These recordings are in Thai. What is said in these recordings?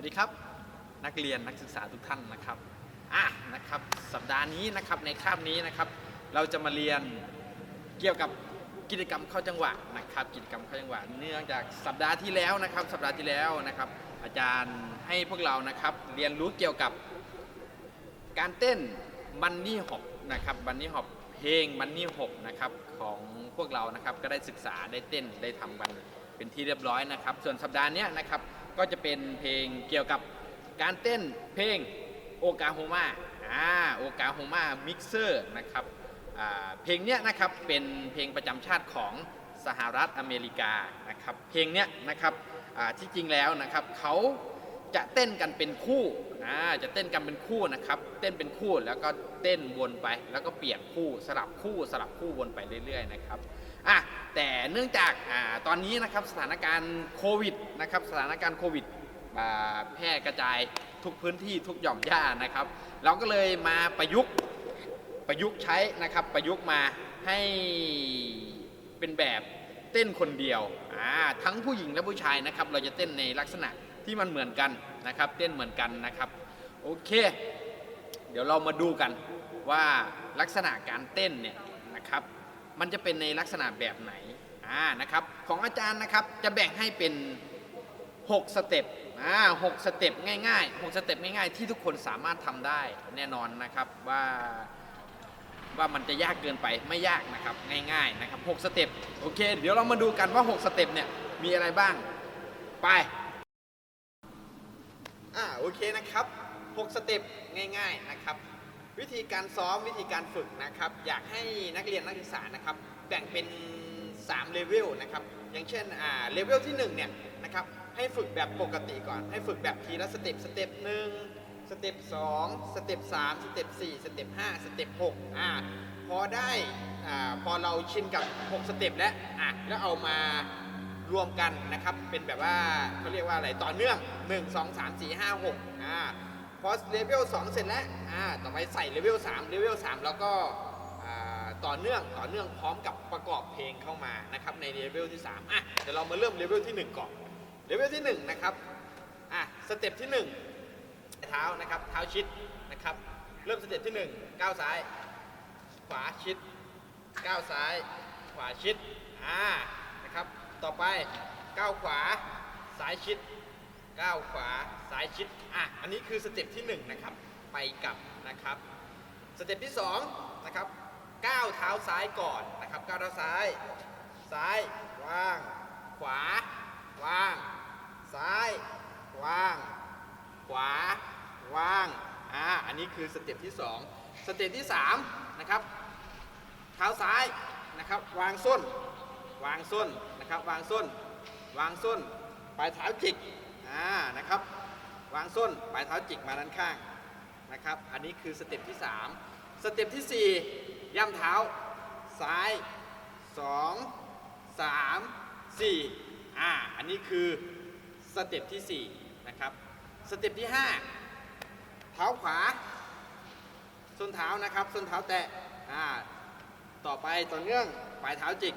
วัสดีครับ นักเรียนนักศึกษาทุกท่านนะครับอะนะครับสัปดาห์นี้นะครับในคาบนี้นะครับ เราจะมาเรียนเกี่ยวกับกิจกรรมเข้าจังหวะนะครับ กิจกรรมเข้าจังหวะเนื่องจากสัปดาห์ที่แล้วนะครับ สัปดาห์ที่แล้วนะครับ อาจารย์ให้พวกเรานะครับ เรียนรู้เกี่ยวกับการเต้นบันนี่ฮอปนะครับบันนี่ฮอปเพลงบันนี่ฮอปนะครับของพวกเรานะครับก็ได้ศึกษาได้เต้นได้ทำกันเป็นที่เรียบร้อยนะครับ ส่วนสัปดาห์นี้นะครับ ก็จะเป็นเพลงเกี่ยวกับการเต้นเพลงโอกาโฮมาอ่าโอกาโฮมามิกเซอร์นะครับเพลงเนี้ยนะครับเป็นเพลงประจำชาติของสหรัฐอเมริกานะครับเพลงเนี้ยนะครับที่จริงแล้วนะครับเขาจะเต้นกันเป็นคู่อ่าจะเต้นกันเป็นคู่นะครับ เต้นเป็นคู่แล้วก็เต้นวนไป แล้วก็เปลี่ยนคู่สลับคู่สลับคู่วนไปเรื่อย ๆ นะครับ อะแต่เนื่องจากอ่าตอนนี้นะครับสถานการณ์โควิดนะครับสถานการณ์โควิดอ่าแพร่กระจายทุกพื้นที่ทุกหย่อมย่านะครับ เราก็เลยมาประยุกต์ประยุกต์ใช้นะครับประยุกต์มาให้เป็นแบบเต้นคนเดียวอ่าทั้งผู้หญิงและผู้ชายนะครับ เราจะเต้นในลักษณะที่มันเหมือนกันนะครับ เต้นเหมือนกันนะครับโอเค เดี๋ยวเรามาดูกันว่าลักษณะการเต้นเนี่ย มันจะเป็นในลักษณะแบบไหนอ่านะครับของอาจารย์นะครับจะแบ่งให้เป็น 6 สเต็ปอ่าหกสเต็ปง่ายๆ6สเต็ปง่ายๆ ที่ทุกคนสามารถทำได้แน่นอนนะครับว่าว่ามันจะยากเกินไปไม่ยากนะครับง่ายๆนะครับ6สเต็ปโอเค เดี๋ยวเรามาดูกันว่า 6 สเต็ปเนี่ยมีอะไรบ้างไปอ่าโอเคนะครับ 6 สเต็ปง่าย ๆนะครับ วิธีการซ้อมวิธีการฝึกนะครับ อยากให้นักเรียนนักศึกษานะครับแบ่งเป็น3เลเวลนะครับอย่างเช่นอ่าเลเวลที่1เนี่ยนะครับให้ฝึกแบบปกติก่อน ให้ฝึกแบบทีละสเต็ปสเต็ปหนึ่งสเต็ปสองสเต็ปสามสเต็ปสี่สเต็ปห้าสเต็ปหกอ่าพอได้อ่าพอเราชินกับ 6 สเต็ปแล้วอะแล้วเอามารวมกันนะครับเป็นแบบว่าเขาเรียกว่าอะไรต่อเนื่อง 1 2 3 4 5 6อ่า พอเลเวล2เสร็จแล้วอ่าต่อไปใส่เลเวล3เลเวล3แล้วก็ต่อเนื่องต่อเนื่องพร้อมกับประกอบเพลงเข้ามานะครับในเลเวลที่3อะเดี๋ยวเรามาเริ่มเลเวลที่ 1 ก่อนเลเวลที่1นะครับอะสเต็ปที่ 1 เท้านะครับเท้าชิดนะครับเริ่มสเต็ปที่ 1 ก้าวซ้าย ขวาชิดก้าวซ้าย ขวาชิดอ่านะครับต่อไปก้าวขวาซ้ายชิด ก้าวขวาซ้ายชิดอะอันนี้คือสเต็ปที่1นะครับไปกลับนะครับสเต็ปที่2นะครับก้าวเท้าซ้ายก่อนนะครับก้าวเท้าซ้าย ซ้ายว่าง ขวาว่าง ซ้ายว่าง ขวาว่างอ่าอันนี้คือสเต็ปที่ 2 สเต็ปที่3นะครับเท้าซ้ายนะครับวางส้น วางส้นนะครับวางส้น วางส้นปลายเท้าจิก อ่านะครับ วางส้นปลายเท้าจิกมาด้านข้างนะครับ อันนี้คือสเต็ปที่ 3 สเต็ปที่ 4 ย่ำเท้า ซ้าย 2 3 4อ่าอันนี้คือสเต็ปที่ 4 นะครับ สเต็ปที่ 5 เท้าขวา ส้นเท้านะครับ ส้นเท้าแตะอ่าต่อไปต่อเนื่องปลายเท้าจิก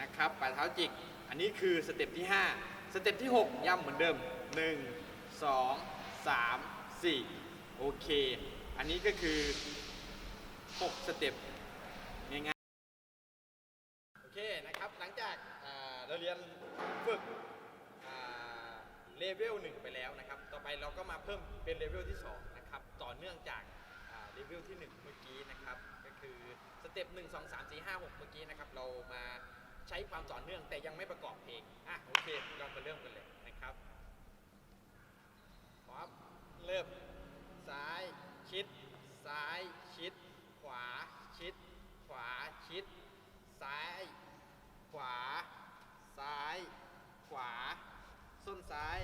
นะครับปลายเท้าจิก อันนี้คือสเต็ปที่ 5 สเต็ปที่ 6ย่ำเหมือนเดิม 1 2 3 4 โอเค อันนี้ก็คือ 6 สเต็ปง่ายๆ โอเคนะครับ หลังจากเราเรียนฝึกเลเวล1ไปแล้วนะครับ ต่อไปเราก็มาเพิ่มเป็นเลเวลที่ 2 นะครับ ต่อเนื่องจากเลเวลที่ 1 เมื่อกี้นะครับ ก็คือสเต็ป1 2 3 4 5 6 เมื่อกี้นะครับ เรามาใช้ความต่อเนื่องแต่ยังไม่ประกอบ เคเรามาเริ่มกันเลยนะครับพร้อมเริ่ม ซ้าย ชิด ซ้าย ชิด ขวา ชิด ขวา ชิด ซ้าย ขวา ซ้าย ขวา ส้นซ้าย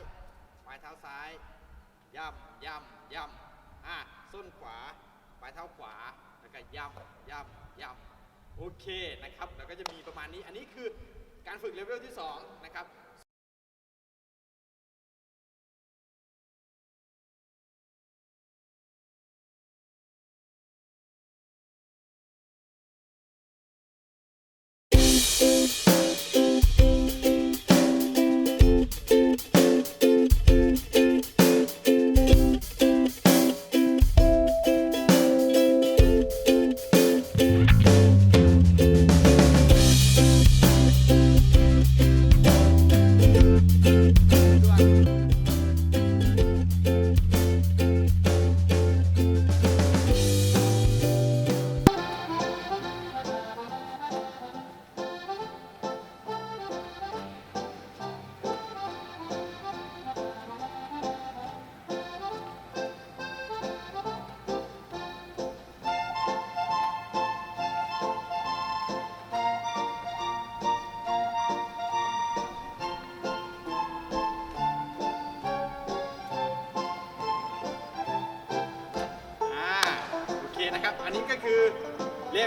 ปลายเท้าซ้าย ย่ำย่ำย่ำอะ ส้นขวา ปลายเท้าขวา แล้วก็ย่ำย่ำย่ำโอเคนะครับแล้วก็จะมีประมาณนี้ อันนี้คือการฝึกเลเวลที่ 2 นะครับ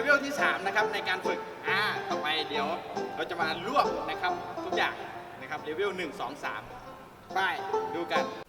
เวลที่ 3 นะครับในการฝึกอ่าต่อไปเดี๋ยวเราจะมารวบนะครับทุกอย่างนะครับเลเวล1 2 3 ไปดูกัน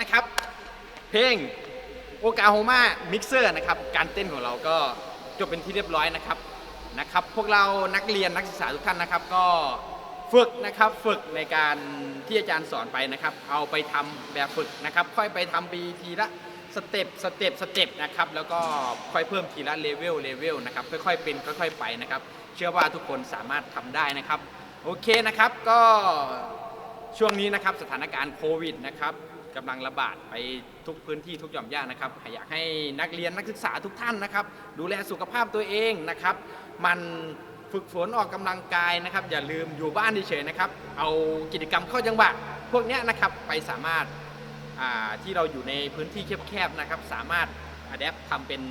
นะครับ เพลงโอกาโฮมามิกเซอร์นะครับ การเต้นของเราก็จบเป็นที่เรียบร้อยนะครับนะครับ พวกเรานักเรียนนักศึกษาทุกท่านนะครับ ก็ฝึกนะครับฝึกในการที่อาจารย์สอนไปนะครับ เอาไปทำแบบฝึกนะครับ ค่อยไปทำปีทีละสเต็ปสเต็ปสเต็ปนะครับแล้วก็ค่อยเพิ่มทีละเลเวลเลเวลนะครับค่อยๆเป็นค่อย ๆ ไปนะครับ เชื่อว่าทุกคนสามารถทำได้นะครับ โอเคนะครับก็ช่วงนี้นะครับสถานการณ์โควิดนะครับ กำลังระบาดไปทุกพื้นที่ทุกหย่อมย่านะครับอยากให้นักเรียนนักศึกษาทุกท่านนะครับ ดูแลสุขภาพตัวเองนะครับ มันฝึกฝนออกกำลังกายนะครับ อย่าลืมอยู่บ้านเฉยๆนะครับ เอากิจกรรมเข้าจังหวะพวกนี้นะครับไปสามารถที่เราอยู่ในพื้นที่แคบๆนะครับ สามารถอัดแอปทำเป็น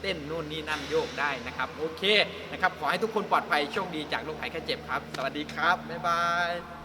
เต้นนู่นนี่นั่นโยกได้นะครับ โอเคนะครับ ขอให้ทุกคนปลอดภัยโชคดีจากโรคภัยแค่เจ็บครับ สวัสดีครับ บ๊ายบาย